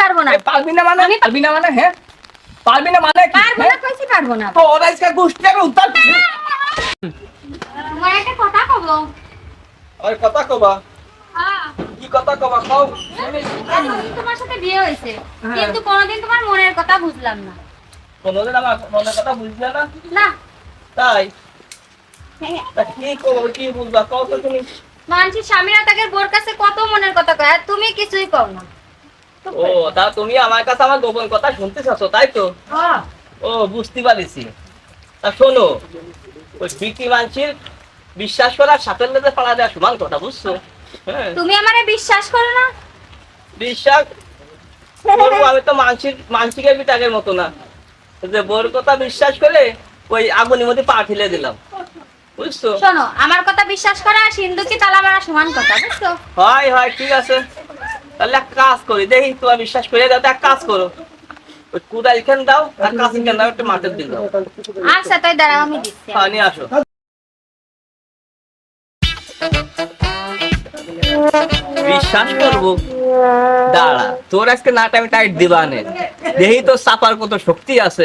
পারব না। পারবি না মানে? পারবি না মানে হ্যাঁ? পারবি না মানে পারব হ্যাঁ? না কইছি পারব না। তো ওরা আজকে গোষ্ঠী আমি উদ্ধার তোমার একটা কথা কব? ওই কথা কবা। হ্যাঁ। কি কথা কবা কও। এতদিন তোমার সাথে বিয়ে হয়েছে। হ্যাঁ। কিন্তু কোনোদিন তোমার মনের কথা বুঝলাম না। কোনোদিন আমার মনের কথা বুঝলে না? না। তাই? তা কি করব কি বুঝবা? কও তো তুমি। মানছি স্বামীরা তাকে বোর কাছে কত মনের কথা কয় আর তুমি কিছুই কও না। ও তা তুমি আমার কাছে আমার গোপন কথা শুনতে চাচ্ছ তাই তো? হ্যাঁ। ও বুঝতে পারিছি। তা শোনো ওই বিক্রি মানসির বিশ্বাস করার দেওয়া সমান কথা বুঝছ? হ্যাঁ। তুমি আমারে বিশ্বাস করো না। বিশ্বাস করব আমি তো মানসিক মানসিকের বিটাকের মতো না। যে বোর কথা বিশ্বাস করে ওই আগুনের মধ্যে পা ঠেলে দিলাম। বুঝছ? শোনো আমার কথা বিশ্বাস করা আর সিন্ধুকি তালা মারা সমান কথা বুঝছ? হয় হয় ঠিক আছে। তাহলে এক কাজ করি দেখি তোমার বিশ্বাস করে দাও এক কাজ করো। ওই কুদাল খান দাও আর খান দাও একটু মাঠের দিন দাও আচ্ছা তাই দাঁড়াও আমি দিচ্ছি। হ্যাঁ নিয়ে আসো। বিশ্বাস করব? দাঁড়া তোর আজকে নাট আমি টাইট দিবানে। দেখি তো চাপার কত শক্তি আছে।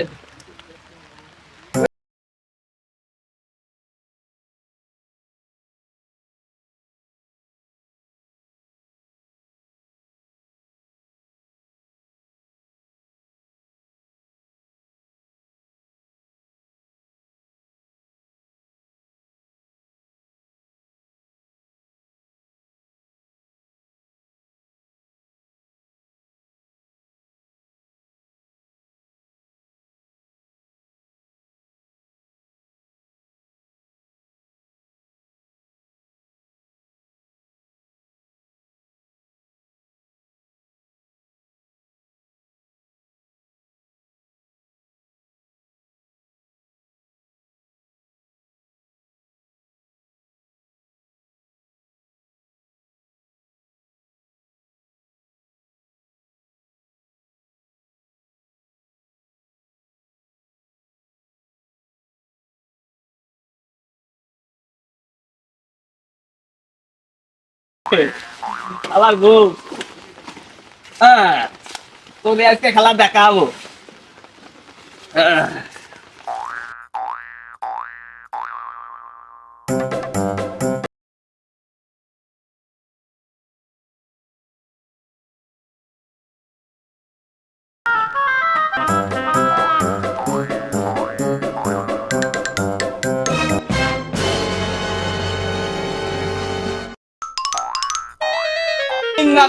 আবার গো হ্যাঁ তোদের আজকে খেলা দেখাবো হ্যাঁ।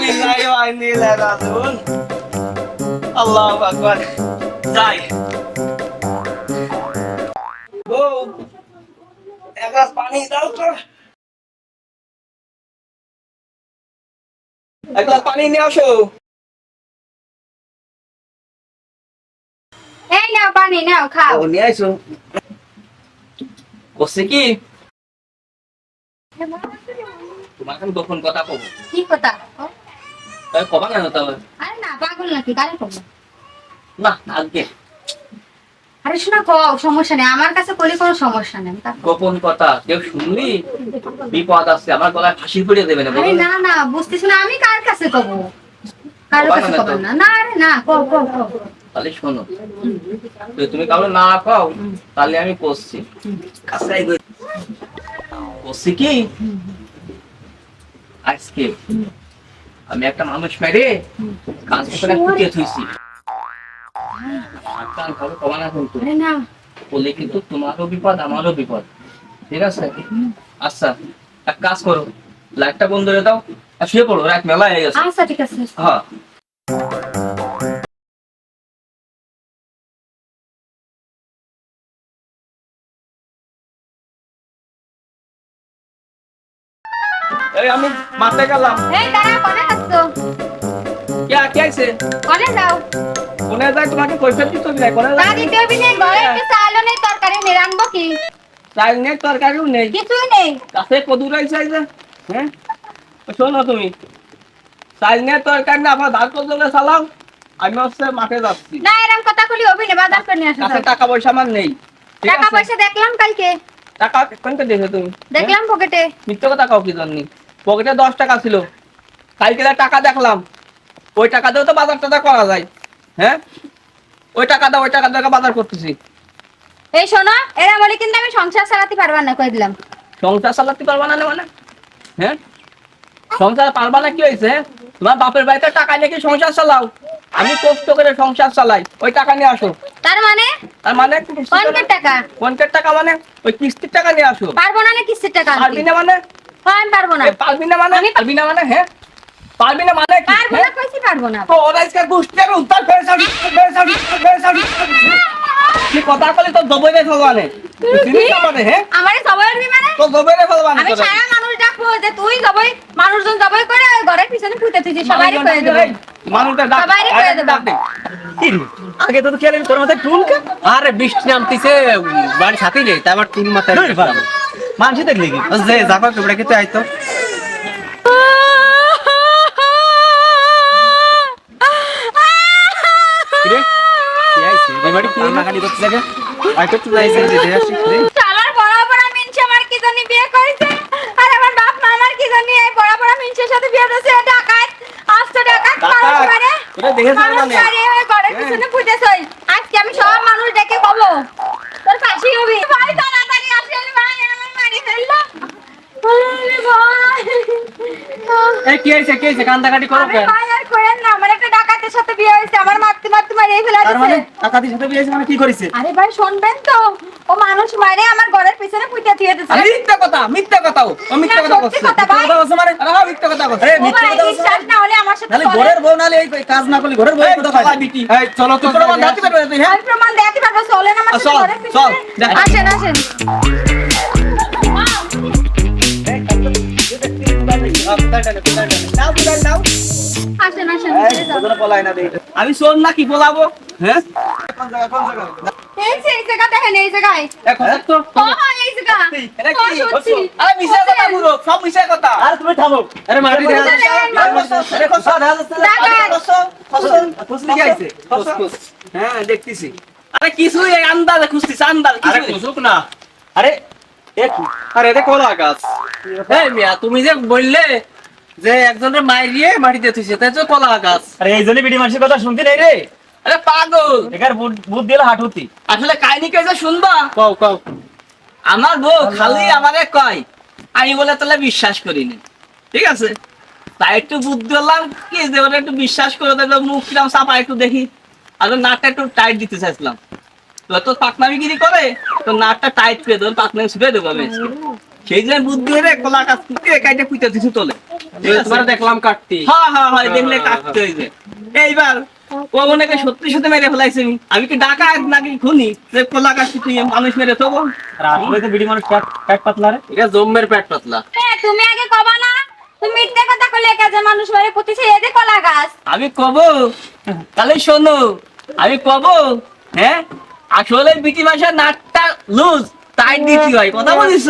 লিল্লাহি ওয়া ইন্না ইলাইহি রাজিউন আল্লাহু আকবার যাই বউ এক গ্লাস পানি দাও তো। এক গ্লাস পানি নিয়ে আসো। এই নাও পানি নাও খাও। নিয়ে আসো। বসে কি? তোমার আমি গোপন কথা কব? কি কথা? কবা কেন তাহলে? আরে না পাগল নাকি? কারে কব? না আজকে আরে শোনা কও সমস্যা নেই। আমার কাছে করলে কোনো সমস্যা নেই। গোপন কথা। কেউ শুনলি? বিপদ আছে। আমার গলায় ফাঁসি পড়িয়ে দেবে না আরে না না বুঝতেছি না। আমি কার কাছে কব? কার কাছে কব না? না আরে না কও কও কও। তাহলে শোনো। তুমি কাউকে না পাও তাহলে আমি করছি কাছাই করছি কি? আজকে আমি একটা মানুষ মেরে কাজ করে ফুটিয়ে থুইছি। আপনার কমা না কিন্তু। বলে কিন্তু তোমারও বিপদ আমারও বিপদ। ঠিক আছে? আচ্ছা এক কাজ করো। লাইটটা বন্ধ করে দাও। আর শুয়ে পড়ো রাত মেলা হয়ে গেছে। আচ্ছা ঠিক আছে। হ্যাঁ। এই আমি মাঠে গেলাম। এই দাঁড়া কোনে আসছো কে কে আইছে? কোনে যাও। কোনে যায় তোমাকে পয়সা দিতে হবে না কোনে তা দিতে হবে না ঘরে একটু চালও নেই তরকারি নেই রানবো কি? চাল নেই তরকারিও নেই। কিছুই নেই। কাছে কদুর আইছে আইছে। হ্যাঁ? শোনো তুমি। চাল নেই তরকারি না আবার ধার পর্যন্ত চালাও। আমি হচ্ছে মাঠে যাচ্ছি। না এরকম কথা খুলি হবে না বাজার করে নিয়ে আসো কাছে টাকা পয়সা আমার নেই। টাকা পয়সা দেখলাম কালকে। টাকা কোনটা দেখে তুমি? দেখলাম পকেটে মিথ্যে কথা কাউ কি জানি পকেটে দশ টাকা ছিল। কালকে টাকা দেখলাম ওই টাকা দিয়েও তো বাজার টাজার করা যায়। হ্যাঁ? ওই টাকা দাও ওই টাকা দিয়ে বাজার করতেছি। এই শোনো এরা বলে কিন্তু আমি সংসার চালাতে পারবা না কই দিলাম। সংসার চালাতে পারবা না মানে? হ্যাঁ? সংসার পারবা না কি হয়েছে? হ্যাঁ? তোমার বাপের বাড়িতে টাকা নিয়ে কি সংসার চালাও? আমি কষ্ট করে সংসার চালাই ওই টাকা নিয়ে আসো। তার মানে? তার মানে কোনকের টাকা। কোনকের টাকা মানে? ওই কিস্তির টাকা নিয়ে আসো। পারব না না কিস্তির টাকা আনতে? পারবি না মানে? আমি পারব না। পারবি না মানে? পারবি না মানে? হ্যাঁ? পারবি না মানে কি? পারব না হ্যাঁ? কইছি পারব না। তো ওরা আর করে সাবি করে সাবি কি কথা বলে তো দবই রে ফেলবানে জিনিস আমারে হ্যাঁ? আমারে সবাই মানে? তো দবই রে ফেলবানে আমি সারা মানুষ ডাকবো যে তুই জবই মানুষজন জবই করে ওই ঘরের পিছনে পুঁতে তুই সবাই করে দেবো। মানুষটা ডাক। সবাইরে করে দেবো। আগে তো খেলেন তোর মাথায় টুল আরে বৃষ্টি নামতিছে বাড়ি সাথে নেই তাই আবার তিন মাথায় মানুষ দেখলি কি? যে জাফা কেবড়া খেতে আইতো মানে? আজকে আমি সব মানুষ ডেকে কব। তোর ফাঁসি হবি ভাই তাড়াতাড়ি আসেন ভাই আমার মারি ফেলল আরে ভাই এই কি আইছে কি আইছে কান্দাকাটি করো কেন? ভাই আর করেন না আমার একটা ডাকাতের সাথে বিয়ে হয়েছে আমার মারতে মারতে মারিয়ে ফেলা তার মানে সাথে বিয়ে মানে কি করেছে? আরে ভাই শুনবেন তো ও মানুষ মারে আমার ঘরের পিছনে দিয়ে মিথ্যা কথা মিথ্যা কথা ও মিথ্যা কথা কথা কথা মানে? আরে হ্যাঁ, মিথ্যা কথা বলছে। আরে মিথ্যা কথা না হলে আমার সাথে তাহলে। ঘরের বউ নালে এই কাজ না করলে ঘরের বউ কোথা বিটি। এই চলো তো হ্যাঁ? প্রমাণ দেখাতে পারব চলেন আমার সাথে ঘরের পিছনে। আসেন আসেন। আমি শোন না কি বলাবো হ্যাঁ কোন জায়গা কোন জায়গা এই যে এই জায়গা দেখেন এই জায়গায়। এখন তো ও হ্যাঁ, এই জায়গা। এটা ও, কি সত্যি। আরে মিশা কথা পুরো সব মিশা কথা। আরে তুমি থামো। আরে মাটি দেখা যাচ্ছে। আরে কসা দেখা যাচ্ছে। ডাকাত। খুশলি কি আইছে। হ্যাঁ দেখতেছি। আরে কিছু এই আন্দাজে আন্দাজ আরে কিছু না। আরে আরে এটা কলা গাছ। এই মিয়া তুমি যে বললে যে একজনের মাইরিয়ে মাটিতে থুইছে তাই তো কলা গাছ। আরে এই জন্য বিডি মানুষের কথা শুনতে নাই রে। আরে পাগল। একার বুট দিলে হাঁটুতি। আসলে কাহিনী কইছে শুনবা? কও কও। আমার বউ খালি আমারে কয় আমি বলে তাহলে বিশ্বাস করিনি। ঠিক আছে? তাই একটু বুদ্ধি হলাম কি যে ওরা একটু বিশ্বাস করে দেখল মুখ কিরাম চাপা একটু দেখি। আর নাকটা একটু টাইট দিতে চাইছিলাম। তো তো পাকনামিগিরি করে তো নাকটা টাইট করে দেবো পাকনামি ছুটে দেবো আমি। সেই জন্য বুদ্ধি হয়ে কলা কুটে কাইটে কুইতে দিছু তোলে। দেখলাম কাটতি। হ্যাঁ হ্যাঁ হ্যাঁ দেখলে কাটতে হয়েছে এইবার ও মনে করে সত্যি সত্যি মেরে ফেলাইছে আমি। আমি কি ডাকা নাকি খুনি? যে কলা গাছ তুই মানুষ মেরে থবো। আর তো বিডি মানুষ পেট পেট পাতলা রে। এটা জম্মের পেট পাতলা। তুমি আগে কবা না। তুমি মিথ্যে কথা কইলে কাজে মানুষ মারে পুঁতেছে এই যে কলা গাছ? আমি কব। তাহলে শোনো আমি কব হ্যাঁ? আসলে বিটি মাসের নাকটা লুজ টাইট দিতে হয়। কথা বলিস